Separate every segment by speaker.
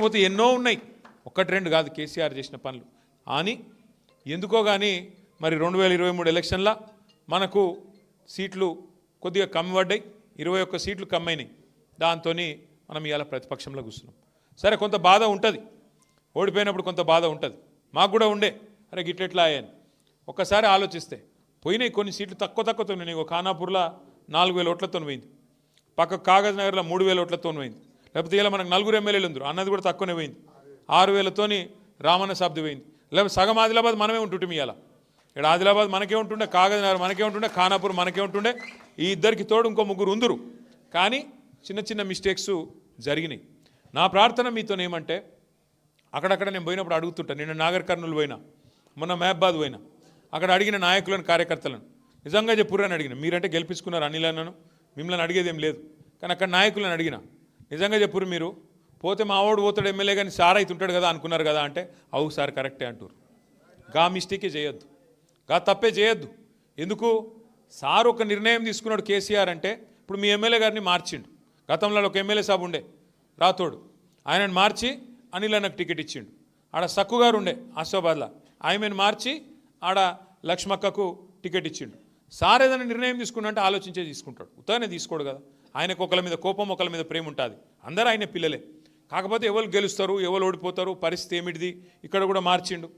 Speaker 1: పోతే ఎన్నో ఉన్నాయి. ఒకటి రెండు కాదు కేసీఆర్ చేసిన పనులు. అని ఎందుకో కానీ మరి రెండు వేల ఇరవై మూడు ఎలక్షన్ల మనకు సీట్లు కొద్దిగా కమ్మి పడ్డాయి ఇరవై ఒక్క సీట్లు కమ్మైనాయి దాంతో మనం ఇవాళ ప్రతిపక్షంలో కూర్చున్నాం. సరే కొంత బాధ ఉంటుంది. ఓడిపోయినప్పుడు కొంత బాధ ఉంటుంది. మాకు కూడా ఉండే. అరే గిట్లెట్లా అయ్యాను ఒక్కసారి ఆలోచిస్తే పోయినాయి కొన్ని సీట్లు తక్కువ తక్కువతో ఉన్నాయి ఖానాపూర్లో నాలుగు వేల ఓట్లతో పోయింది. పక్క కాగజ్ నగర్లో మూడు వేల ఓట్లతో పోయింది. లేకపోతే ఇలా మనకు నలుగురు ఎమ్మెల్యేలు ఉందరు. అన్నది కూడా తక్కువనే పోయింది. ఆరు వేలతోని రామన్న శబ్ది పోయింది. లేకపోతే సగం ఆదిలాబాద్ మనమే ఉంటుంటే ఇవాళ ఇక్కడ ఆదిలాబాద్ మనకే ఉంటుండే కాగజనగర్ మనకే ఉంటుండే ఖానాపూర్ మనకే ఉంటుండే. ఈ ఇద్దరికి తోడు ఇంకో ముగ్గురు ఉందరు. కానీ చిన్న చిన్న మిస్టేక్స్ జరిగినాయి. నా ప్రార్థన మీతో ఏమంటే అక్కడక్కడ నేను పోయినప్పుడు అడుగుతుంటా. నిన్న నాగర్ కర్నూలు పోయినా మొన్న మహబాద్ పోయినా. అక్కడ అడిగిన నాయకులను కార్యకర్తలను. నిజంగా చెప్పురని అడిగిన. మీరంటే గెలిపించుకున్నారు అనిల్ మిమ్మల్ని అడిగేది ఏం లేదు. కానీ అక్కడ నాయకులను అడిగిన. నిజంగా చెప్పురు మీరు? పోతే మావాడు పోతాడు ఎమ్మెల్యే కానీ సార్ అయితే ఉంటాడు కదా అనుకున్నారు కదా అంటే అవు సార్ కరెక్టే అంటారు గా మిస్టేకే చేయొద్దు. గా తప్పే చేయొద్దు. ఎందుకు? సార్ ఒక నిర్ణయం తీసుకున్నాడు కేసీఆర్ అంటే ఇప్పుడు మీ ఎమ్మెల్యే గారిని మార్చిండు. గతంలో ఒక ఎమ్మెల్యే సాబ్ ఉండే రాతోడు ఆయనను మార్చి అనిల్ అన్నకు టికెట్ ఇచ్చిండు. ఆడ సక్కు గారు ఉండే ఆసిఫాబాద్లో ఆయనను మార్చి ఆడ లక్ష్మక్కకు టికెట్ ఇచ్చిండు. సార్ ఏదైనా నిర్ణయం తీసుకున్నంటే ఆలోచించే తీసుకుంటాడు. ఉత్తగానే తీసుకోడు కదా. ఆయనకు ఒకళ్ళ మీద కోపం ఒకళ్ళ మీద ప్రేమ ఉంటుంది. అందరూ ఆయన పిల్లలే. కాకపోతే ఎవరు గెలుస్తారు ఎవరు ఓడిపోతారు పరిస్థితి ఏమిటిది? ఇక్కడ కూడా మార్చిండు.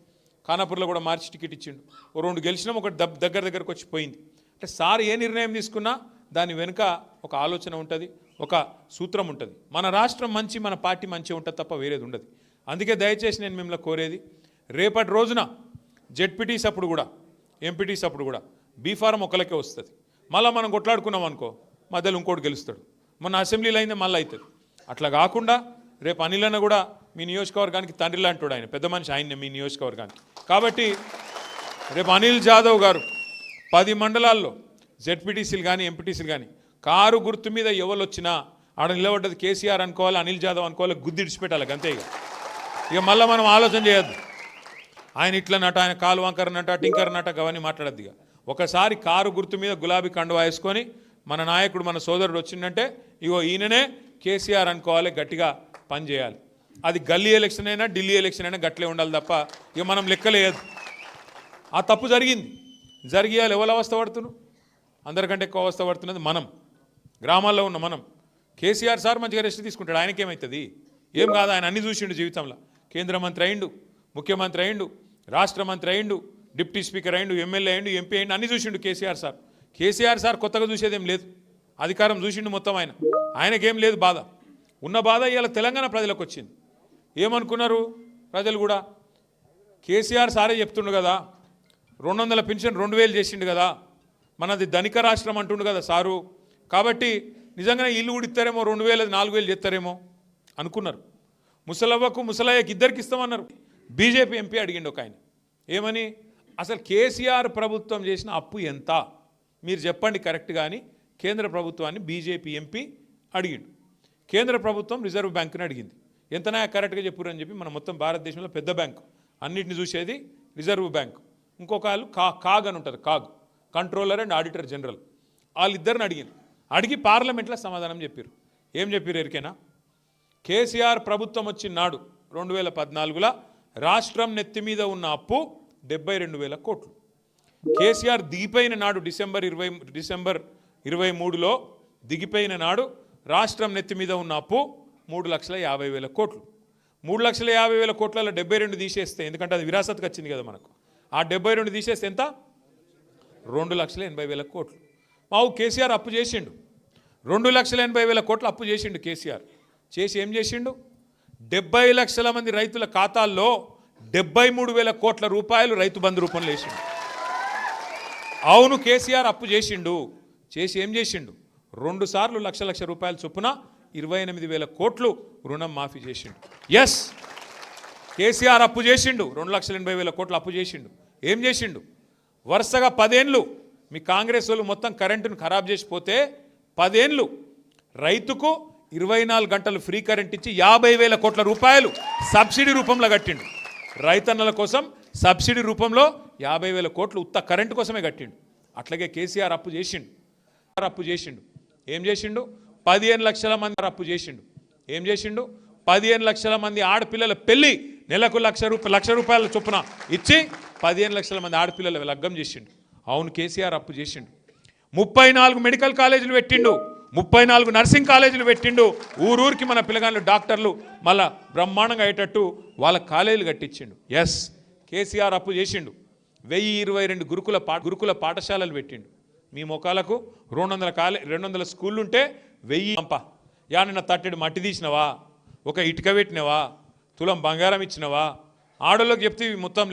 Speaker 1: ఖానాపూర్లో కూడా మార్చి టికెట్ ఇచ్చిండు. ఓ రెండు గెలిచినాం ఒకటి దబ్ దగ్గర దగ్గరకు వచ్చి పోయింది. అంటే సార్ ఏ నిర్ణయం తీసుకున్నా దాని వెనుక ఒక ఆలోచన ఉంటుంది ఒక సూత్రం ఉంటుంది. మన రాష్ట్రం మంచి మన పార్టీ మంచి ఉంటుంది తప్ప వేరేది ఉండదు. అందుకే దయచేసి నేను మిమ్మల్ని కోరేది రేపటి రోజున జెడ్పీటీస్ అప్పుడు కూడా ఎంపీటీస్ అప్పుడు కూడా బీఫారం ఒకరికే వస్తుంది. మళ్ళీ మనం కొట్లాడుకున్నాం అనుకో మధ్యలో ఇంకోటి గెలుస్తాడు. మొన్న అసెంబ్లీలో అయింది మళ్ళీ అవుతుంది. అట్లా కాకుండా రేపు అనిల్ కూడా మీ నియోజకవర్గానికి తండ్రి లాంటివాడు ఆయన. పెద్ద మనిషి ఆయన్నే మీ నియోజకవర్గానికి. కాబట్టి రేపు అనిల్ జాదవ్ గారు పది మండలాల్లో జెడ్పీటీసీలు కానీ ఎంపీటీసీలు కానీ కారు గుర్తు మీద ఎవరు వచ్చినా ఆడ నిలబడ్డది కేసీఆర్ అనుకోవాలి అనిల్ జాదవ్ అనుకోవాలి గుద్దిడిచిపెట్టాలి అంతే ఇక. ఇక మళ్ళీ మనం ఆలోచన చేయొద్దు. ఆయన ఇట్లనట ఆయన కాలు వంకరనట టింకరనట అవన్నీ మాట్లాడద్దు ఇక. ఒకసారి కారు గుర్తు మీద గులాబీ కండువా వేసుకొని మన నాయకుడు మన సోదరుడు వచ్చిందంటే ఇగో ఈయననే కేసీఆర్ అనుకోవాలి గట్టిగా పని చేయాలి. అది గల్లీ ఎలక్షన్ అయినా ఢిల్లీ ఎలక్షన్ అయినా గట్లే ఉండాలి తప్ప ఇక మనం లెక్కలేదు ఆ తప్పు జరిగింది. జరిగేయాలి ఎవరు అవస్థ పడుతున్నాం అందరికంటే ఎక్కువ అవస్థ పడుతున్నది మనం. గ్రామాల్లో ఉన్న మనం. కేసీఆర్ సార్ మంచిగా రెస్ట్ తీసుకుంటాడు ఆయనకేమవుతుంది ఏం కాదు ఆయన అన్ని చూసిండు జీవితంలో. కేంద్ర మంత్రి అయిండు ముఖ్యమంత్రి అయిండు రాష్ట్ర మంత్రి అయిండు డిప్యూటీ స్పీకర్ అయిండు ఎమ్మెల్యే అయిండు ఎంపీ అయిండు అన్ని చూసిండు కేసీఆర్ సార్. కేసీఆర్ సార్ కొత్తగా చూసేదేం లేదు. అధికారం చూసిండు మొత్తం ఆయన. ఆయనకేం లేదు బాధ. ఉన్న బాధ ఇవాళ తెలంగాణ ప్రజలకు వచ్చింది. ఏమనుకున్నారు ప్రజలు కూడా? కేసీఆర్ సారే చెప్తుండు కదా రెండు వందల పెన్షన్ రెండు వేలు చేసిండు కదా మనది ధనిక రాష్ట్రం అంటుండు కదా సారు. కాబట్టి నిజంగానే ఇల్లు కూడా ఇస్తారేమో రెండు వేలు నాలుగు వేలు చేస్తారేమో అనుకున్నారు. ముసలవ్వకు ముసలయ్యకి ఇద్దరికి ఇస్తామన్నారు. బీజేపీ ఎంపీ అడిగిండు ఒక ఆయన. ఏమని? అసలు కేసీఆర్ ప్రభుత్వం చేసిన అప్పు ఎంత? మీరు చెప్పండి కరెక్ట్ కానీ కేంద్ర ప్రభుత్వాన్ని బీజేపీ ఎంపీ అడిగిండు. కేంద్ర ప్రభుత్వం రిజర్వ్ బ్యాంకుని అడిగింది. ఎంతనా కరెక్ట్గా చెప్పురు అని చెప్పి మన మొత్తం భారతదేశంలో పెద్ద బ్యాంకు. అన్నిటిని చూసేది రిజర్వ్ బ్యాంక్. ఇంకొక వాళ్ళు కా కాగ్ అని ఉంటుంది CAG. Controller and auditor general. వాళ్ళిద్దరిని అడిగింది. అడిగి పార్లమెంట్లో సమాధానం చెప్పారు ఏం చెప్పారు ఎరికేనా? కేసీఆర్ ప్రభుత్వం వచ్చిన నాడు రెండు వేల పద్నాలుగులో రాష్ట్రం నెత్తి మీద ఉన్న అప్పు డెబ్బై రెండు వేల కోట్లు. కేసీఆర్ దిగిపోయిన నాడు డిసెంబర్ ఇరవై డిసెంబర్ ఇరవై మూడులో దిగిపోయిన నాడు రాష్ట్రం నెత్తి మీద ఉన్న అప్పు మూడు లక్షల యాభై వేల కోట్లు. మూడు లక్షల యాభై వేల కోట్లలో డెబ్బై రెండు తీసేస్తే ఎందుకంటే అది విరాసత్కి వచ్చింది కదా మనకు ఆ డెబ్బై రెండు తీసేస్తే ఎంత? రెండు లక్షల ఎనభై వేల కోట్లు. మావు కేసీఆర్ అప్పు చేసిండు. రెండు లక్షల ఎనభై వేల కోట్లు అప్పు చేసిండు కేసీఆర్. చేసి ఏం చేసిండు? డెబ్బై లక్షల మంది రైతుల ఖాతాల్లో డెబ్బై మూడు వేల కోట్ల రూపాయలు రైతు బంధు రూపంలో వేసిండు. అవును కేసీఆర్ అప్పు చేసిండు. చేసి ఏం చేసిండు? రెండు సార్లు లక్ష లక్ష రూపాయల చొప్పున ఇరవై ఎనిమిది వేల కోట్లు రుణం మాఫీ చేసిండు. ఎస్ కేసీఆర్ అప్పు చేసిండు. రెండు లక్షల ఎనభై వేల కోట్లు అప్పు చేసిండు. ఏం చేసిండు? వరుసగా పదేండ్లు మీ కాంగ్రెస్ వాళ్ళు మొత్తం కరెంటును ఖరాబ్ చేసిపోతే పదేండ్లు రైతుకు ఇరవై నాలుగు గంటలు ఫ్రీ కరెంట్ ఇచ్చి యాభై వేల కోట్ల రూపాయలు సబ్సిడీ రూపంలో కట్టిండు. రైతన్నల కోసం సబ్సిడీ రూపంలో యాభై వేల కోట్లు ఉత్త కరెంటు కోసమే కట్టిండు. అట్లాగే కేసీఆర్ అప్పు చేసిండు. అప్పు చేసిండు. ఏం చేసిండు? పదిహేను లక్షల మంది అప్పు చేసిండు. ఏం చేసిండు? పదిహేను లక్షల మంది ఆడపిల్లల పెళ్ళి నెలకు లక్ష రూపాయలు లక్ష రూపాయల చొప్పున ఇచ్చి పదిహేను లక్షల మంది ఆడపిల్లల లగ్గం చేసిండు. అవును కేసీఆర్ అప్పు చేసిండు. ముప్పై నాలుగు మెడికల్ కాలేజీలు పెట్టిండు. ముప్పై నాలుగు నర్సింగ్ కాలేజీలు పెట్టిండు. ఊరూరికి మన పిల్లగాళ్ళు డాక్టర్లు మళ్ళా బ్రహ్మాండంగా అయ్యేటట్టు వాళ్ళ కాలేజీలు కట్టించిండు. ఎస్ కేసీఆర్ అప్పు చేసిండు. వెయ్యి ఇరవై రెండు గురుకుల పా గురుకుల పాఠశాలలు పెట్టిండు. మీ ముఖాలకు రెండు వందల కాలే రెండు వందల స్కూళ్ళు ఉంటే వెయ్యి పంప. యా తట్టెడు మట్టి తీసినవా? ఒక ఇటుక పెట్టినవా? తులం బంగారం ఇచ్చినవా? ఆడోళ్ళకి చెప్తే మొత్తం